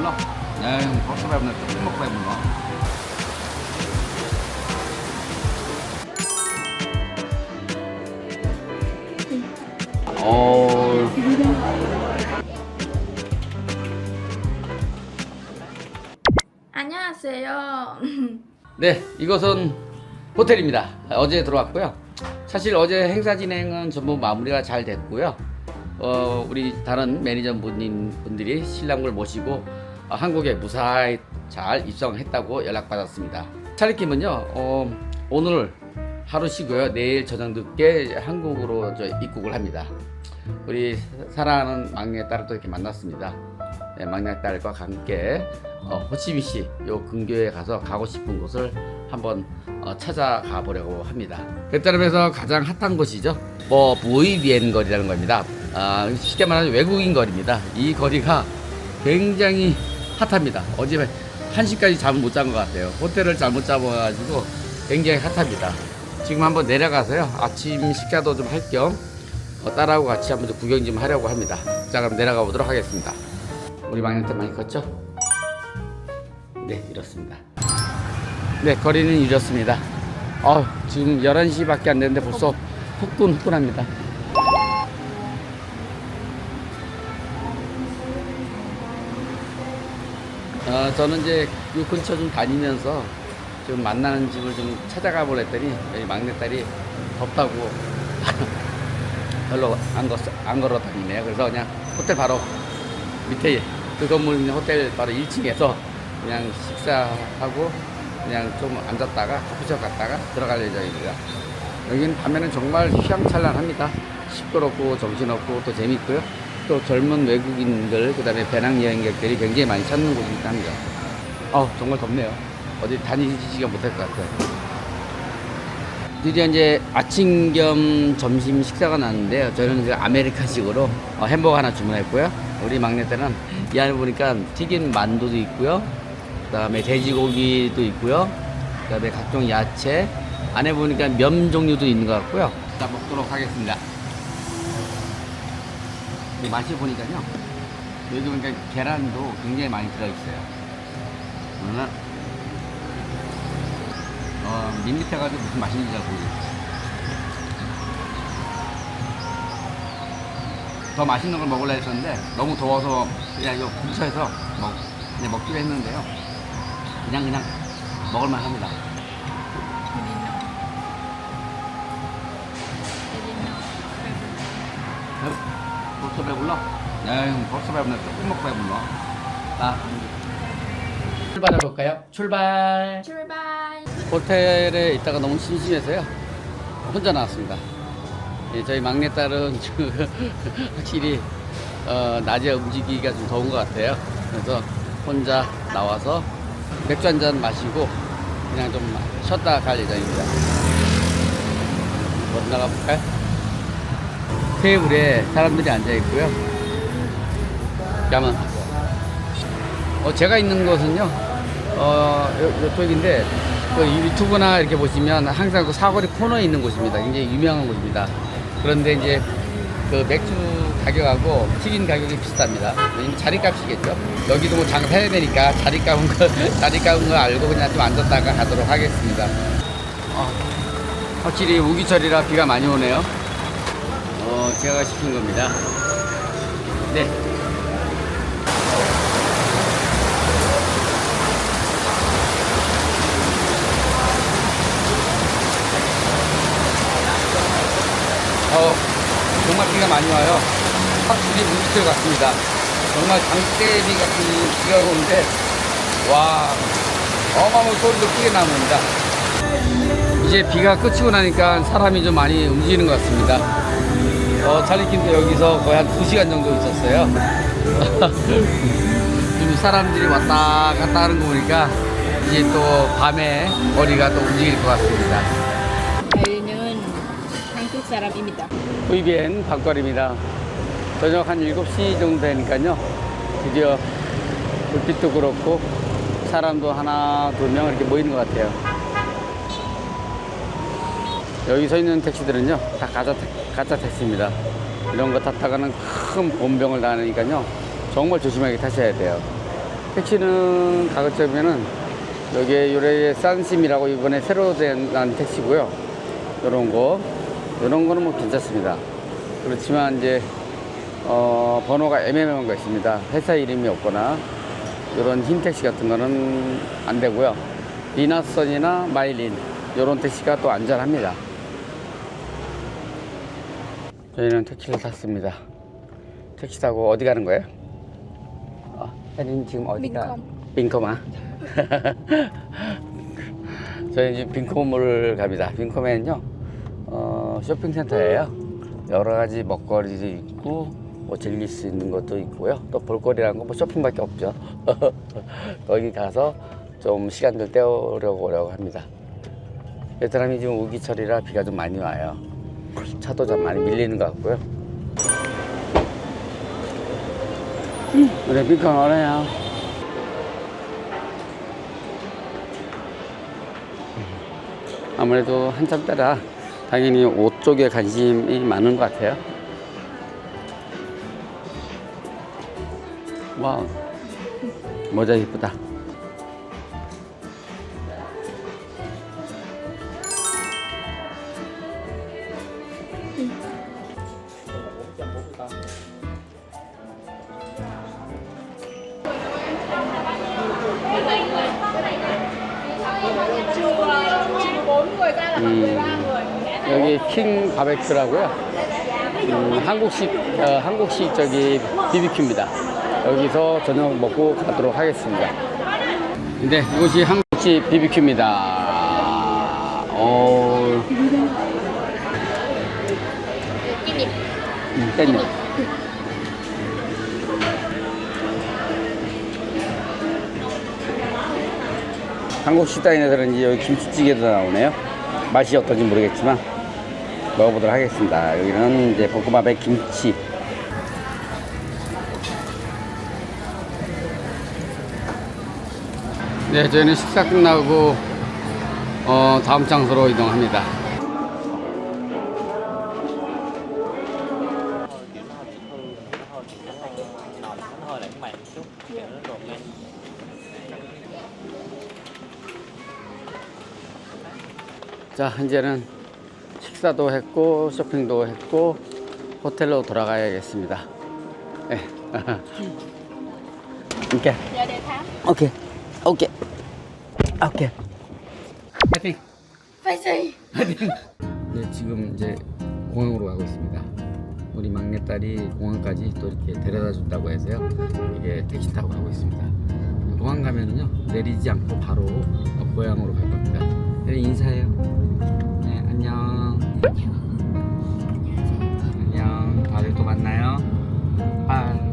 배불러. 조금 먹고 배불러. 어, 안녕하세요. 네, 이것은 호텔입니다. 어제 들어왔고요. 사실 어제 행사 진행은 전부 마무리가 잘 됐고요. 어, 우리 다른 매니저 분님 분들이 신랑을 모시고 어, 한국에 무사히 잘 입성했다고 연락받았습니다. 차리킴은요, 어, 오늘 하루 쉬고요. 내일 저녁 늦게 한국으로 저 입국을 합니다. 우리 사랑하는 막내딸을 또 이렇게 만났습니다. 네, 막내딸과 함께 어, 호치민 시 요 근교에 가서 가고 싶은 곳을 한번 어, 찾아가 보려고 합니다. 베트남에서 가장 핫한 곳이죠. 뭐 보이비엔 거리라는 겁니다. 아, 쉽게 말하면 외국인 거리입니다. 이 거리가 굉장히 핫합니다. 어제 1시까지 잠을 못 잔 것 같아요. 호텔을 잘못 잡아가지고 굉장히 핫합니다. 지금 한번 내려가서요. 아침 식사도 좀 할겸 어, 딸하고 같이 한번 좀 구경 좀 하려고 합니다. 자, 그럼 내려가 보도록 하겠습니다. 우리 막내딸 많이 컸죠? 네, 이렇습니다. 네, 거리는 이렇습니다. 어, 지금 11시밖에 안 됐는데 벌써 후끈후끈합니다. 어, 저는 이제 이 근처 좀 다니면서 좀 만나는 집을 좀 찾아가 보랬더니 여기 막내딸이 덥다고 별로 안, 걸, 안 걸어 다니네요. 그래서 그냥 호텔 바로 밑에 그 건물 있는 호텔 바로 1층에서 그냥 식사하고 그냥 좀 앉았다가 커피숍 갔다가 들어갈 예정입니다. 여기는 밤에는 정말 휘황찬란합니다. 시끄럽고 정신없고 또 재밌고요. 또 젊은 외국인들 그다음에 배낭 여행객들이 굉장히 많이 찾는 곳이기도 합니다. 어 정말 덥네요. 어디 다니시지가 못할 것 같아요. 드디어 이제 아침 겸 점심 식사가 나왔는데요. 저는 이제 아메리카식으로 어, 햄버거 하나 주문했고요. 우리 막내딸은 이 안에 보니까 튀긴 만두도 있고요. 그다음에 돼지고기도 있고요. 그다음에 각종 야채 안에 보니까 면 종류도 있는 것 같고요. 자 먹도록 하겠습니다. 이 맛이 보니까요. 여기 보니까 계란도 굉장히 많이 들어있어요. 그러나 어, 밋밋해가지고 무슨 맛인지 잘 모르겠어요. 더 맛있는 걸 먹으려 했었는데 너무 더워서 그냥 이거 근처에서 먹, 그냥 먹기로 했는데요. 그냥 그냥 먹을만 합니다. 배- 벌써 배불러? 네, 벌써 배불러. 조금 먹고 배불러. 자, 출발해 볼까요? 출발. 출발. 호텔에 있다가 너무 심심해서요. 혼자 나왔습니다. 예, 저희 막내딸은 확실히 어, 낮에 움직이기가 좀 더운 것 같아요. 그래서 혼자 나와서 맥주 한 잔 마시고 그냥 좀 쉬었다 갈 예정입니다. 어디 나가볼까요? 테이블에 사람들이 앉아 있고요. 그러면 어, 제가 있는 곳은요, 어, 요, 요쪽인데, 그 유튜브나 이렇게 보시면 항상 그 사거리 코너에 있는 곳입니다. 굉장히 유명한 곳입니다. 그런데 이제 그 맥주 가격하고 튀긴 가격이 비슷합니다. 자리값이겠죠. 여기도 뭐 장사해야 되니까 자리값은 거, 자리값은 걸 알고 그냥 좀 앉았다가 가도록 하겠습니다. 어, 확실히 우기철이라 비가 많이 오네요. 어, 제가 시킨 겁니다. 네. 어, 정말 비가 많이 와요. 확실히 우기철 같습니다. 정말 장대비 같은 비가 오는데, 와, 어마어마한 소리도 크게 나옵니다. 이제 비가 끝이고 나니까 사람이 좀 많이 움직이는 것 같습니다. 어, 찰리킴도 여기서 거의 한 2시간 정도 있었어요. 좀 사람들이 왔다 갔다 하는 거 보니까 이제 또 밤에 거리가 또 움직일 것 같습니다. 저희는 한국 사람입니다. VBN 박거리입니다. 저녁 한 7시 정도 되니까요. 드디어 불빛도 그렇고 사람도 하나, 두 명 이렇게 모이는 것 같아요. 여기 서 있는 택시들은요, 다 가짜, 택- 가짜 택시입니다. 이런 거 탔다가는 큰 본병을 당하니까요, 정말 조심하게 타셔야 돼요. 택시는 가급적이면은 여기에 요래의 싼심이라고 이번에 새로 된난 택시고요. 요런 거. 요런 거는 뭐 괜찮습니다. 그렇지만 이제 어, 번호가 애매모호한 거 있습니다. 회사 이름이 없거나 요런 흰 택시 같은 거는 안 되고요. 리나선이나 마일린 요런 택시가 또 안전합니다. 저희는 택시를 탔습니다. 택시 타고 어디 가는 거예요? 어, 혜린 지금 어디가? 빈컴. 아 저희 지금 빈컴을 갑니다. 빈컴에는요, 어, 쇼핑센터예요. 여러 가지 먹거리도 있고, 뭐 즐길 수 있는 것도 있고요. 또 볼거리라는 건뭐 쇼핑밖에 없죠. 거기 가서 좀 시간들 때우려고 오려고 합니다. 베트남이 지금 우기철이라 비가 좀 많이 와요. 차도 좀 많이 밀리는 것 같고요. 우리 빈컴 오래요. 아무래도 한참 따라 당연히 옷 쪽에 관심이 많은 것 같아요. 와 모자 이쁘다. 음, 여기 킹 바베큐라고요. 음, 한국식 어, 한국식 저기 비비큐입니다. 여기서 저녁 먹고 가도록 하겠습니다. 네, 이곳이 한국식 비비큐입니다. 어, 음, 깻잎. 한국 식당에 그런지 여기 김치찌개도 나오네요. 맛이 어떤지 모르겠지만 먹어보도록 하겠습니다. 여기는 이제 볶음밥에 김치. 네, 저희는 식사 끝나고 어, 다음 장소로 이동합니다. 자, 이제는 식사도 했고 쇼핑도 했고 호텔로 돌아가야겠습니다. 네. 오케이. 오케이. 오케이. 오케이. 파이팅. 파이팅! 네, 지금 이제 공항으로 가고 있습니다. 우리 막내딸이 공항까지 또 이렇게 데려다 준다고 해서요. 이게 택시 타고 가고 있습니다. 공항 가면은요, 내리지 않고 바로 고향으로 갈 겁니다. 여기 인사해요. 네, 안녕. 안녕. 안녕. 다음에 또 만나요. 빠이.